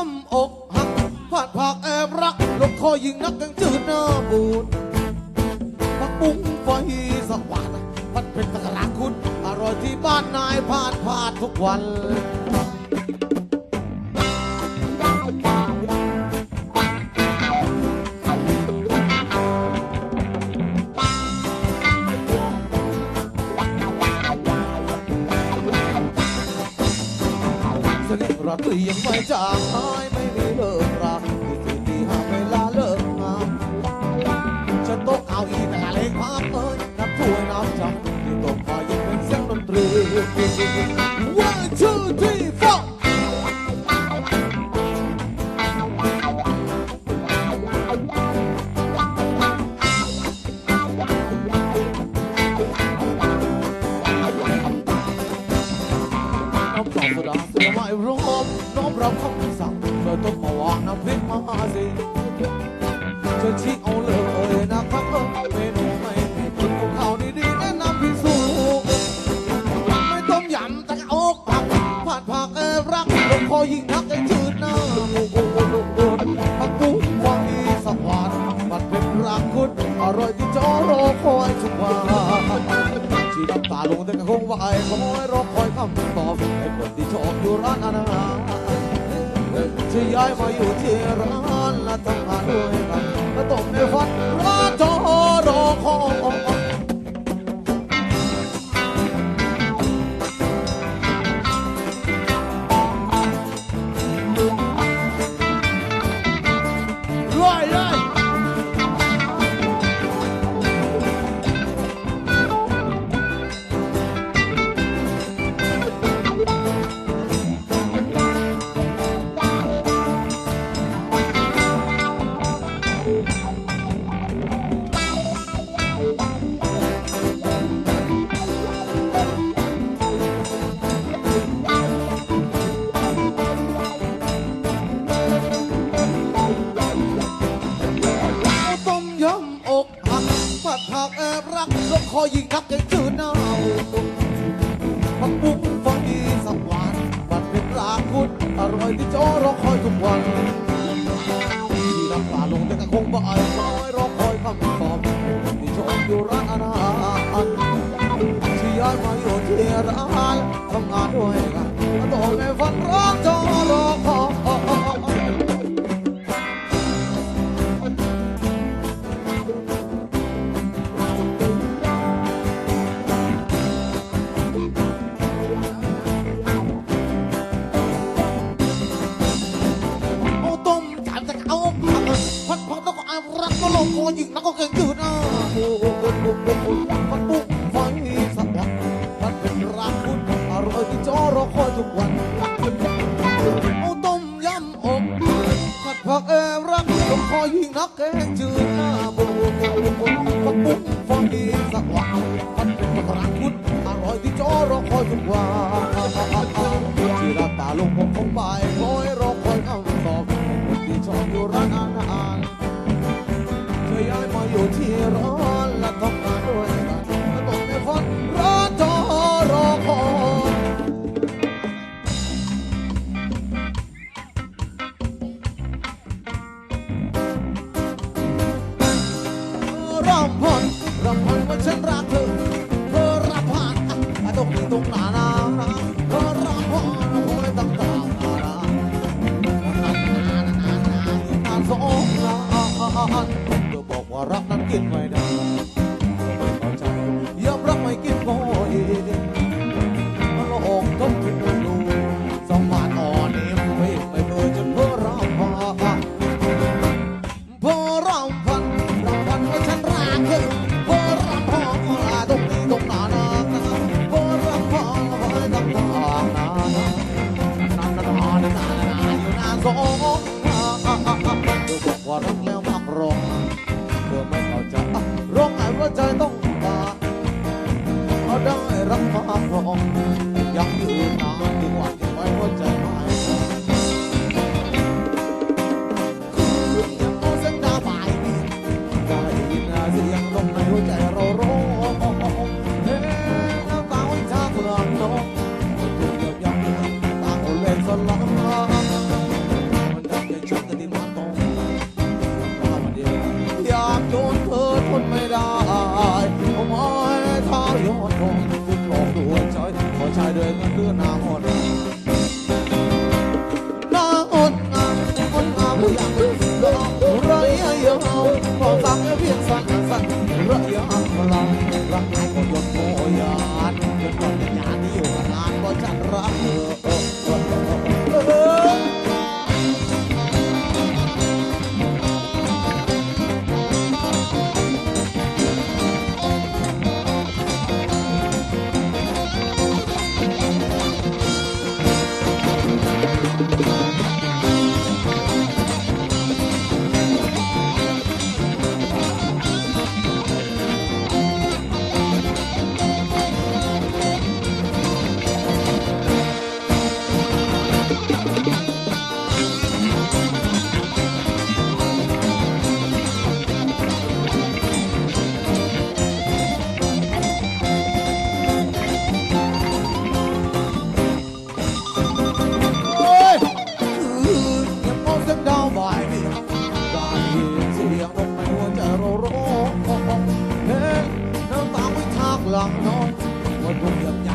ย่ำอกหักพลาดผากแอบรักลงคอยิงนักกังจืดหน้าบูดผักบุ้งไฟสว่างมันเป็นตะกร้าคุณ อร่อยที่บ้านนายผ่านผ่านทุกวัน สนิทราตรียังไม่จางหายไม่มีเลิกราคือคืนที่หาเวลาเลิกงานฉันต้องเอาอีแต่เล็กภาพเอ้ยนับถ้วยน้ำจับที่ตกมายังเป็นเสียงดนตรี องโซดาเสือไม่รวมน้อมรับคำสั่งเธอต้องมาวางน้ำพริกมาสิเธอชี้เอาเลยนะครับเออเมนูไม่ผิดของเขานี่ดีแนะนำพิสูจน์ไม่ต้มยำแต่ก็อกผักผัดผักเออรักลงคอยิงนักไอ้จืดหน้าผักบุ้งฟองอีสวรรค์มันเป็นรักคุณอร่อยที่จอรอคอยทุกวัน ชีน้ำตาลงแต่ก็คงไหวคอยรอคอยคำตอบให้คนที่ชอบอยู่ร้านอาหารจะย้ายมาอยู่ที่ร้านและทำงานด้วยกันและต้องในฝันร้านจอรอคอย รักลงคอยิงนักยังจืดหน้าผักบุ้งฟังดีสักวันมันเป็นราคุณอร่อยที่จอรอคอยทุกวันที่น้ำตาลงแต่ก็คงบ่อายคอยรอคอยคำตอบที่ชอบอยู่ร้านอาหารที่ย้ายมาอยู่ที่ร้านทำงานด้วยกันต้องในฝันร้านจอรอคอย ก็อารักก็ลงคอยิงแล้วก็เก่งจืดอะโอ้โหมันปุ๊บไฟสักวันมันเป็นรักคุณอร่อยที่จอรอคอยทุกวันเอาต้มยำอกผัดผักเอรักลงคอยิงนักเก่งจืดอะโอ้โหมันปุ๊บไฟสักวันมันเป็นรักคุณอร่อยที่จอรอคอยทุกวันที่รับตาลงผมคงไปคอยรอคอยคำตอบคนที่ชอบอยู่ร้านอาหาร นั้นกินไม่ได้ สองเธอบอกว่ารักแล้วมากรองเธอไม่เข้าใจร้องไห้ว่าใจต้องกาเอาได้รักมากรองยังอยืนนานดีกว่าที่ไว้หัวใจไม่ยังโมเส้นดาฝ่ายนี้ได้ยินเสียงลมในหัวใจเราร้องเฮ้น้ำตาวันชาเพื่อนน้องถูกเยียบยั้งตาคนเล่นสลัง 那么大 lòng non một vùng gặp